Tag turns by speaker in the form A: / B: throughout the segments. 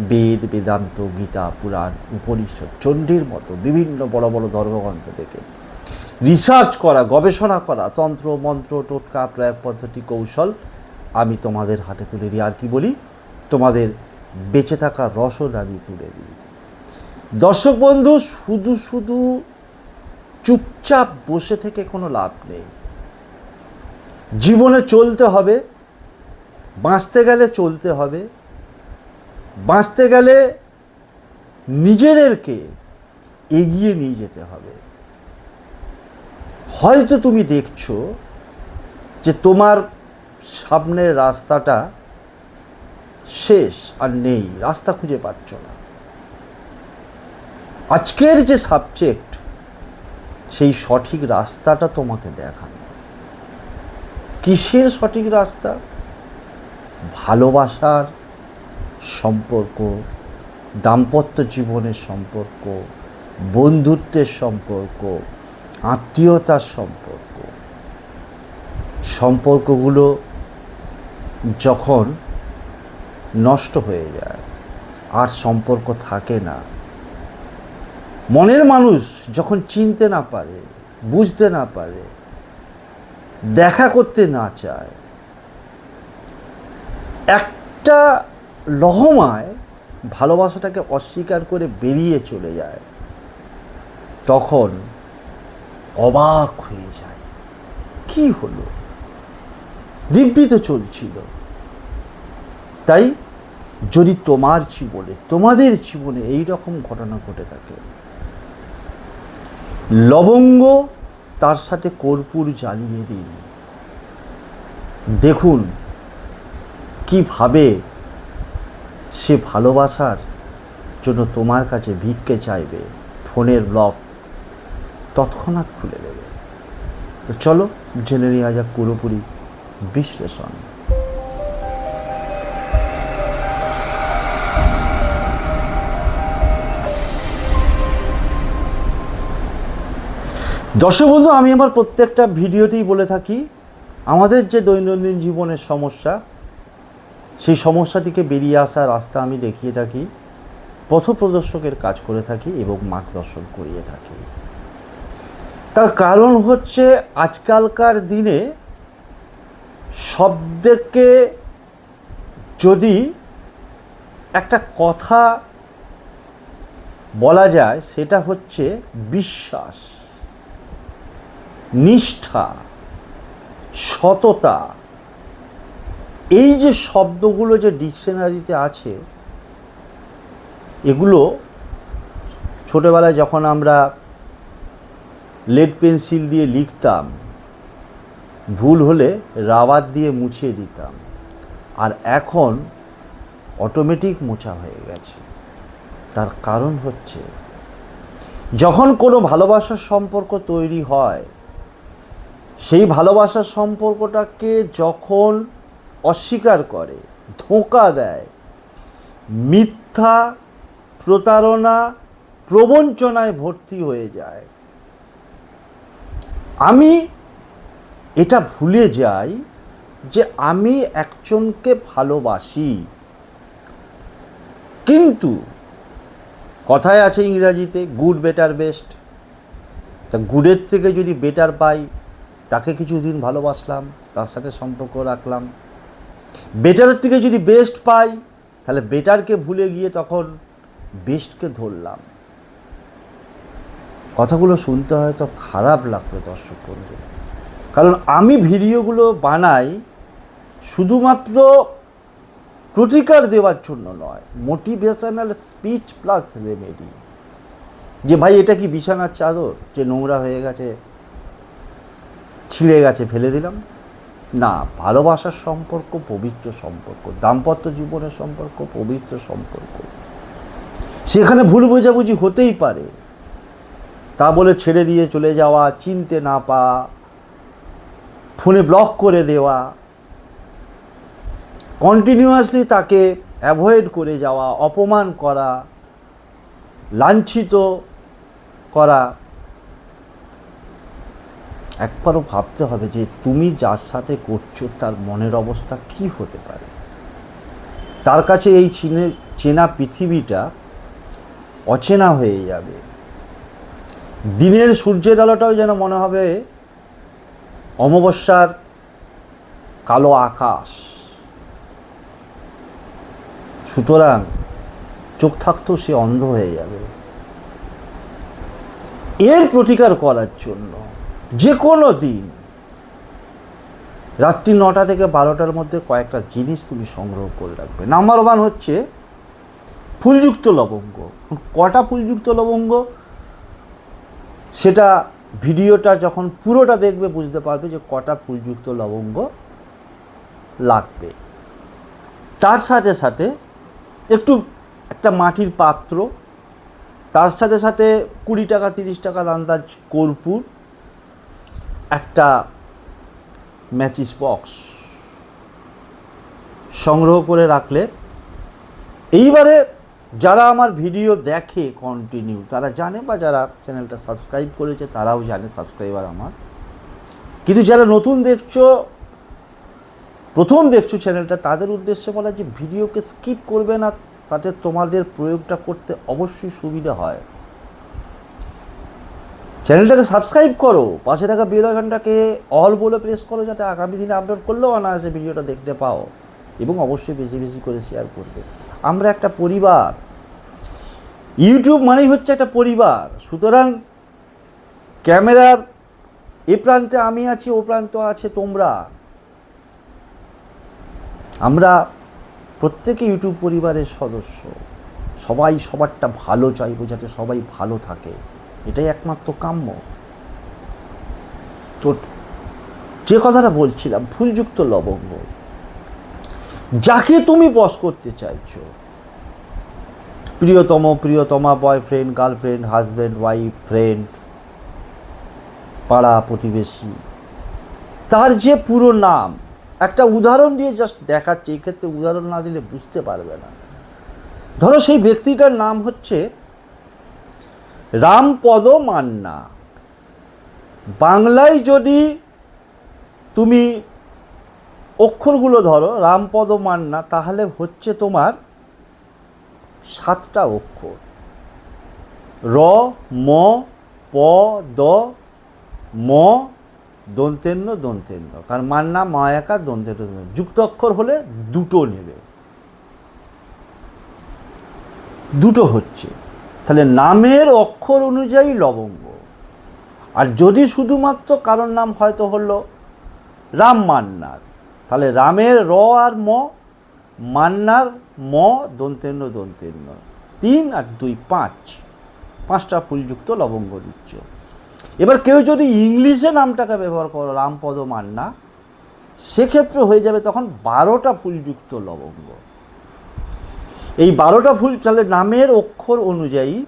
A: বেদ, বেদান্ত, গীতা, পুরাণ, উপনিষদ, চণ্ডীর মতো বিভিন্ন বড় বড় ধর্মগ্রন্থ থেকে রিসার্চ করা, গবেষণা করা, তন্ত্র, মন্ত্র, টোটকা, প্রয়োগ পদ্ধতি, কৌশল আমি তোমাদের হাতে তুলে দিই। আর কি বলি? তোমাদের বেঁচে থাকা রসদ আমি তুলে দিই। দর্শক বন্ধু, শুধু শুধু চুপচাপ বসে থেকে কোনো লাভ নেই। জীবনে চলতে হবে, বাঁচতে গেলে চলতে হবে বাঁচতে গেলে নিজেদেরকে এগিয়ে নিয়ে যেতে হবে। হয়তো তুমি দেখছ যে তোমার সামনের রাস্তাটা শেষ আর নেই, রাস্তা খুঁজে পাচ্ছ না। আজকের যে সাবজেক্ট সেই সঠিক রাস্তাটা তোমাকে দেখানো। কিসের সঠিক রাস্তা? ভালোবাসার সম্পর্ক, দাম্পত্য জীবনের সম্পর্ক, বন্ধুত্বের সম্পর্ক, আত্মীয়তার সম্পর্ক। সম্পর্কগুলো যখন নষ্ট হয়ে যায়, আর সম্পর্ক থাকে না, মনের মানুষ যখন চিনতে না পারে, বুঝতে না পারে, দেখা করতে না চায়, একটা লহমায় ভালোবাসাটাকে অস্বীকার করে বেরিয়ে চলে যায়, তখন অবাক হয়ে যায়, কি হলো? দিব্যি তো চলছিল। তাই যদি তোমার জীবনে, তোমাদের জীবনে এই রকম ঘটনা ঘটে থাকে, লবঙ্গ তার সাথে কর্পূর জ্বালিয়ে দিন। দেখুন কীভাবে সে ভালোবাসার জন্য তোমার কাছে ভিক্ষে চাইবে, ফোনের ব্লক তৎক্ষণাৎ খুলে দেবে। তো চলো, জেনে নেওয়া যাক পুরোপুরি বিশ্লেষণ। দর্শক বন্ধু, আমি আমার প্রত্যেকটা ভিডিওতেই বলে থাকি, আমাদের যে দৈনন্দিন জীবনের সমস্যা সেই সমস্যা থেকে বেরিয়ে আসার রাস্তা আমি দেখিয়ে থাকি, পথপ্রদর্শকের কাজ করে থাকি এবং মার্গদর্শন করিয়ে থাকি। তার কারণ হচ্ছে আজকালকার দিনে শব্দকে যদি একটা কথা বলা যায়, সেটা হচ্ছে বিশ্বাস, নিষ্ঠা, সততা এই যে শব্দগুলো যে ডিকশনারিতে আছে, এগুলো ছোটোবেলায় যখন আমরা লেড পেন্সিল দিয়ে লিখতাম, ভুল হলে রাবার দিয়ে মুছিয়ে দিতাম, আর এখন অটোমেটিক মোছা হয়ে গেছে। তার কারণ হচ্ছে, যখন কোনো ভালোবাসার সম্পর্ক তৈরি হয়, সেই ভালোবাসার সম্পর্কটাকে যখন অস্বীকার করে, ধোঁকা দেয়। মিথ্যা প্রতারণা প্রবঞ্চনায় ভর্তি হয়ে যায়। আমি এটা ভুলে যাই যে আমি একজনকে ভালোবাসি। কিন্তু কথায় আছে ইংরাজিতে, গুড বেটার বেস্ট। তা গুডের থেকে যদি বেটার পাই, তাকে কিছুদিন ভালোবাসলাম, তার সাথে সম্পর্ক রাখলাম। বেটারের থেকে যদি বেস্ট পাই, তাহলে বেটারকে ভুলে গিয়ে তখন বেস্টকে ধরলাম। কথাগুলো শুনতে হয়তো খারাপ লাগবে দর্শক বন্ধু। কারণ আমি ভিডিওগুলো বানাই শুধুমাত্র প্রতিকার দেওয়ার জন্য নয় মোটিভেশনাল স্পিচ প্লাস রেমেডি যে ভাই, এটা কি বিছানার চাদর? যে নোংরা হয়ে গেছে, ছিঁড়ে গেছে, ফেলে দিলাম। না, ভালোবাসার সম্পর্ক, পবিত্র সম্পর্ক, দাম্পত্য জীবনের সম্পর্ক, পবিত্র সম্পর্ক। সেখানে ভুল বোঝাবুঝি হতেই পারে। তা বলে ছেড়ে দিয়ে চলে যাওয়া, চিনতে না পাওয়া, ফোনে ব্লক করে দেওয়া কন্টিনিউয়াসলি তাকে অ্যাভয়েড করে যাওয়া, অপমান করা, লাঞ্ছিত করা একবারও ভাবতে হবে যে তুমি যার সাথে করছ, তার মনের অবস্থা কি হতে পারে? তার কাছে এই চিনে, চেনা পৃথিবীটা অচেনা হয়ে যাবে। দিনের সূর্যের আলোটাও যেন মনে হবে অমাবস্যার কালো আকাশ। সুতরাং চোখ থাকতেও সে অন্ধ হয়ে যাবে। এর প্রতিকার করার জন্য যে কোনো দিন। রাত্রি নটা থেকে বারোটার মধ্যে কয়েকটা জিনিস তুমি সংগ্রহ করে রাখবে। নাম্বার ওয়ান হচ্ছে ফুলযুক্ত লবঙ্গ। কটা ফুলযুক্ত লবঙ্গ? সেটা ভিডিওটা যখন পুরোটা দেখবে বুঝতে পারবে যে কটা ফুলযুক্ত লবঙ্গ লাগবে। তার সাথে সাথে একটু একটা মাটির পাত্র, তার সাথে সাথে কুড়ি টাকা, তিরিশ টাকার আন্দাজ কর্পূর একটা ম্যাচিস বক্স সংগ্রহ করে রাখলে, এইবারে যারা আমার ভিডিও দেখে কন্টিনিউ তারা জানে বা যারা চ্যানেলটা সাবস্ক্রাইব করেছে, তারাও জানে সাবস্ক্রাইবার আমার। কিন্তু যারা নতুন দেখছ, প্রথম দেখছ চ্যানেলটা তাদের উদ্দেশ্যে বলা যে ভিডিওকে স্কিপ করবে না, তাতে তোমাদের প্রয়োগটা করতে অবশ্যই সুবিধা হয়। চ্যানেলটাকে সাবস্ক্রাইব করো। পাশে থাকা বেল আইকনটাকে অল বলে প্রেস করো যাতে আগামী দিনে আপলোড করলেও অনায়াসে ভিডিওটা দেখতে পাও। এবং অবশ্যই বেশি বেশি করে শেয়ার করবে। আমরা একটা পরিবার। ইউটিউব মানেই হচ্ছে একটা পরিবার। সুতরাং ক্যামেরার এ প্রান্তে আমি আছি, ও প্রান্ত আছে তোমরা। আমরা প্রত্যেকে ইউটিউব পরিবারের সদস্য। সবাই সবারটা ভালো চাইব যাতে সবাই ভালো থাকে। এটাই একমাত্র কাম্য। তো যে কথাটা বলছিলাম ফুলযুক্ত লবঙ্গ। যাকে তুমি বস করতে চাইছো, প্রিয়তম, প্রিয়তমা boyfriend girlfriend husband wife friend পাড়া, প্রতিবেশী, তার যে পুরো নাম, একটা উদাহরণ দিয়ে জাস্ট দেখাচ্ছে এই ক্ষেত্রে উদাহরণ না দিলে বুঝতে পারবে না। ধরো সেই ব্যক্তিটার নাম হচ্ছে রামপদ মান্না বাংলায় যদি তুমি অক্ষরগুলো ধরো রামপদ মান্না তাহলে হচ্ছে তোমার সাতটা অক্ষর। র, ম, প, দ, ম, দন্তেন্য দন্তেন্য। কারণ মান্না মায়াকা দন্তেন্য। যুক্ত অক্ষর হলে দুটো নেবে। দুটো হচ্ছে। তাহলে নামের অক্ষর অনুযায়ী লবঙ্গ। আর যদি শুধুমাত্র কারোর নাম হয়তো হলো রাম মান্নার। তাহলে রামের র আর ম, মান্নার ম, দন্তেন্য দন্তেন্য। তিন আর দুই পাঁচ। পাঁচটা ফুলযুক্ত লবঙ্গ দিচ্ছ। এবার কেউ যদি ইংলিশে নামটাকে ব্যবহার করো, রামপদ মান্না, সেক্ষেত্রে হয়ে যাবে তখন বারোটা ফুলযুক্ত লবঙ্গ। এই বারোটা ফুল তাহলে নামের অক্ষর অনুযায়ী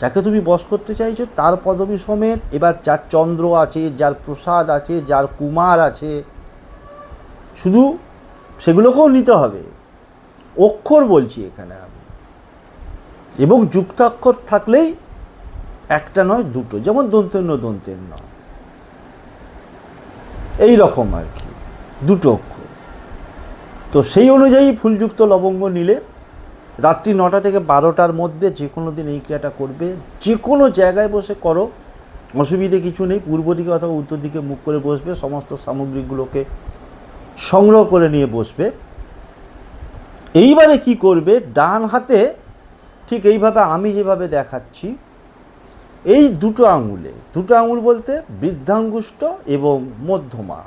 A: যাকে তুমি বস করতে চাইছো, তার পদবী সমেত এবার যার চন্দ্র আছে, যার প্রসাদ আছে, যার কুমার আছে, শুধু সেগুলোকেও নিতে হবে। অক্ষর বলছি এখানে আমি। এবং যুক্তাক্ষর থাকলেই একটা নয়, দুটো। যেমন দন্তেন্য দন্তেন্য এই রকম আর কি। দুটো অক্ষর। তো সেই অনুযায়ী ফুলযুক্ত লবঙ্গ নিলে রাত্রি নটা থেকে বারোটার মধ্যে যে কোনো দিন এই ক্রিয়াটা করবে। যে কোনো জায়গায় বসে করো, অসুবিধে কিছু নেই, পূর্ব দিকে অথবা উত্তর দিকে মুখ করে বসবে, সমস্ত সামগ্রীগুলোকে সংগ্রহ করে নিয়ে বসবে। এইবারে কি করবে, ডান হাতে ঠিক এইভাবে আমি যেভাবে দেখাচ্ছি, এই দুটো আঙুলে, দুটো আঙুল বলতে বৃদ্ধাঙ্গুষ্ঠ এবং মধ্যমা।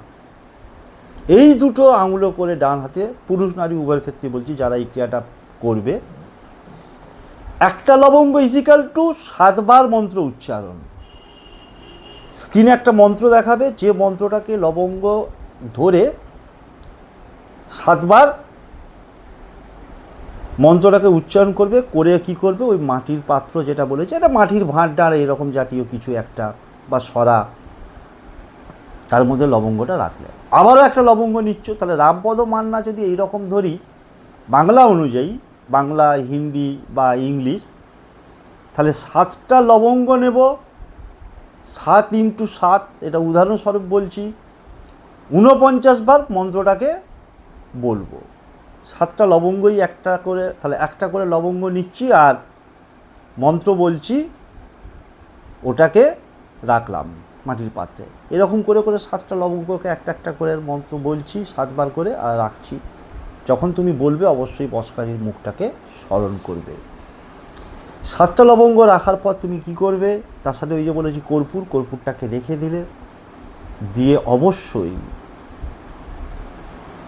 A: এই দুটো আঙুলো করে ডান হাতে পুরুষ নারী উভয়ের ক্ষেত্রে বলছি যারা এই ক্রিয়াটা করবে। একটা লবঙ্গ ইজিক্যাল টু সাতবার মন্ত্র উচ্চারণ। স্ক্রিনে একটা মন্ত্র দেখাবে, যে মন্ত্রটাকে লবঙ্গ ধরে সাতবার মন্ত্রটাকে উচ্চারণ করবে, করে কি করবে, ওই মাটির পাত্র যেটা বলেছে, এটা মাটির ভাঁড় এরকম জাতীয় কিছু একটা বা সরা, তার মধ্যে লবঙ্গটা রাখলে আবারও একটা লবঙ্গ নিচ্ছ, তাহলে রামপদ মান্না যদি এইরকম ধরি, বাংলা অনুযায়ী, বাংলা, হিন্দি বা ইংলিশ, তাহলে সাতটা লবঙ্গ নেব, সাত ইন্টু সাত, এটা উদাহরণস্বরূপ বলছি, ঊনপঞ্চাশ বার মন্ত্রটাকে বলব। সাতটা লবঙ্গই একটা করে, তাহলে একটা করে লবঙ্গ নিচ্ছি আর মন্ত্র বলছি, ওটাকে রাখলাম। মাটির পাত্রে। এরকম করে করে সাতটা লবঙ্গকে একটা একটা করে মন্ত্র বলছি, সাতবার করে আর রাখছি। যখন তুমি বলবে, অবশ্যই বসকারীর মুখটাকে স্মরণ করবে। সাতটা লবঙ্গ রাখার পর তুমি কি করবে? তার সাথে ওই যে বলেছি কর্পূর, কর্পূরটাকে রেখে দিলে, দিয়ে অবশ্যই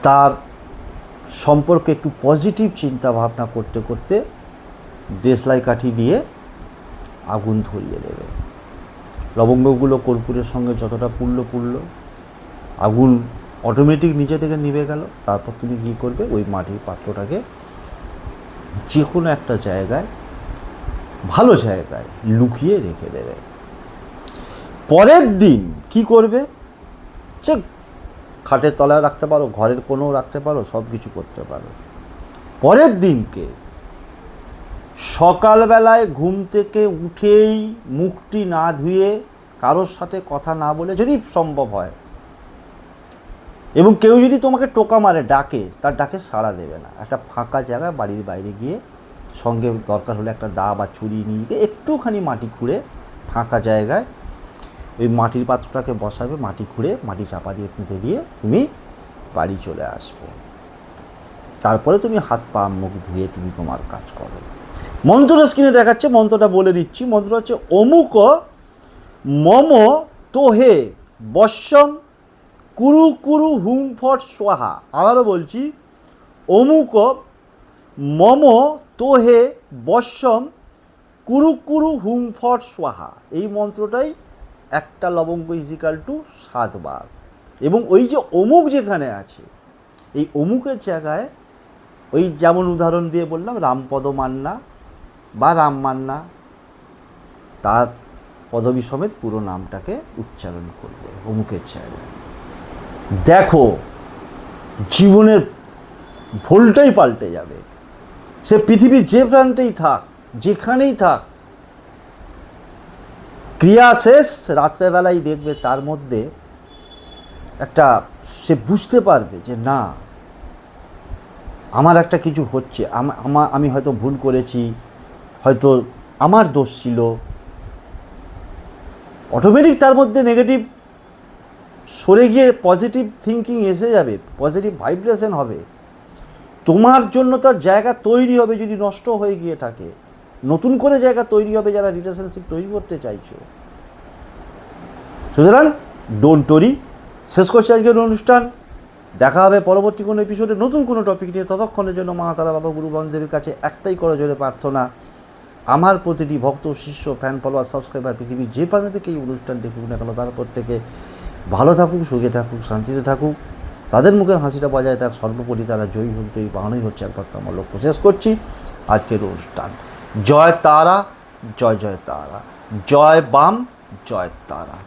A: তার সম্পর্কে একটু পজিটিভ চিন্তা ভাবনা করতে করতে দেশলাই কাঠি দিয়ে আগুন ধরিয়ে দেবে। লবঙ্গগুলো কর্পূরের সঙ্গে যতটা পুড়লো পুড়লো, আগুন অটোমেটিক নিচে থেকে নিভে গেল, তারপর তুমি কী করবে? ওই মাটির পাত্রটাকে যে কোনো একটা জায়গায়, ভালো জায়গায় লুকিয়ে রেখে দেবে। পরের দিন কি করবে? যে খাটের তলায় রাখতে পারো, ঘরের কোণেও রাখতে পারো সব কিছু করতে পারো। পরের দিনকে সকালবেলায় ঘুম থেকে উঠেই মুখটি না ধুয়ে কারোর সাথে কথা না বলে যদি সম্ভব হয়, এবং কেউ যদি তোমাকে টোকা মারে, ডাকে, তার ডাকে সাড়া দেবে না। একটা ফাঁকা জায়গায় বাড়ির বাইরে গিয়ে সঙ্গে দরকার হলে একটা দা বা ছুরি নিয়ে গিয়ে একটুখানি মাটি খুঁড়ে ফাঁকা জায়গায় ওই মাটির পাত্রটাকে বসাবে, মাটি খুঁড়ে মাটি চাপা দিয়ে পুঁতে দিয়ে তুমি বাড়ি চলে আসবে। তারপরে তুমি হাত পা, মুখ ধুয়ে তুমি তোমার কাজ করো। মন্ত্রটা স্ক্রিনে দেখাচ্ছে, মন্ত্রটা বলে দিচ্ছি। মন্ত্র হচ্ছে, অমুক মম তোহে বশ্যম কুরু কুরু হুম ফট সোহা আবারও বলছি, অমুক মম তোহে বশ্যম কুরু কুরু হুম ফট সোহা এই মন্ত্রটাই একটা লবঙ্গ ইজিক্যাল টু সাতবার। এবং ওই যে অমুক যেখানে আছে, এই অমুকের জায়গায় ওই যেমন উদাহরণ দিয়ে বললাম, রামপদ মান্না বা রাম মান্না তার পদবী সমেত পুরো নামটাকে উচ্চারণ করবে অমুকের জায়গায় দেখো, জীবনের ভোলটাই পাল্টে যাবে। সে পৃথিবীর যে প্রান্তেই থাক, যেখানেই থাক, ক্রিয়া শেষ রাত্রেবেলায় দেখবে তার মধ্যে একটা, সে বুঝতে পারবে যে না, আমার একটা কিছু হচ্ছে আমি হয়তো ভুল করেছি হয়তো আমার দোষ ছিল। অটোমেটিক তার মধ্যে নেগেটিভ সরে গিয়ে পজিটিভ থিঙ্কিং এসে যাবে পজিটিভ ভাইব্রেশন হবে। তোমার জন্য তার জায়গা তৈরি হবে যদি নষ্ট হয়ে গিয়ে থাকে। নতুন করে জায়গা তৈরি হবে যারা রিলেশনশিপ তৈরি করতে চাইছো। সুতরাং ডোন্ট টরি শেষ করছি আজকের অনুষ্ঠান। দেখা হবে পরবর্তী কোনো এপিসোডে নতুন কোনো টপিক নিয়ে। ততক্ষণের জন্য মা, তারা, বাবা, গুরু, বান্ধবের কাছে একটাই করা জোরে প্রার্থনা। আমার প্রতিটি ভক্ত, শিষ্য ফ্যান ফলোয়ার সাবস্ক্রাইবার পৃথিবীর যে প্রান্ত থেকে এই অনুষ্ঠান দেখুক না কেন তার থেকে ভালো থাকুক, সুখে থাকুক, শান্তিতে থাকুক। তাদের মুখের হাসিটা বজায় থাক, সর্বোপরি তারা জয়ী হোক, জয়ী বানানোই হচ্ছে একমাত্র আমার লক্ষ্য। শেষ করছি আজকের অনুষ্ঠান। জয় তারা, জয় জয় তারা। জয় বাম, জয় তারা।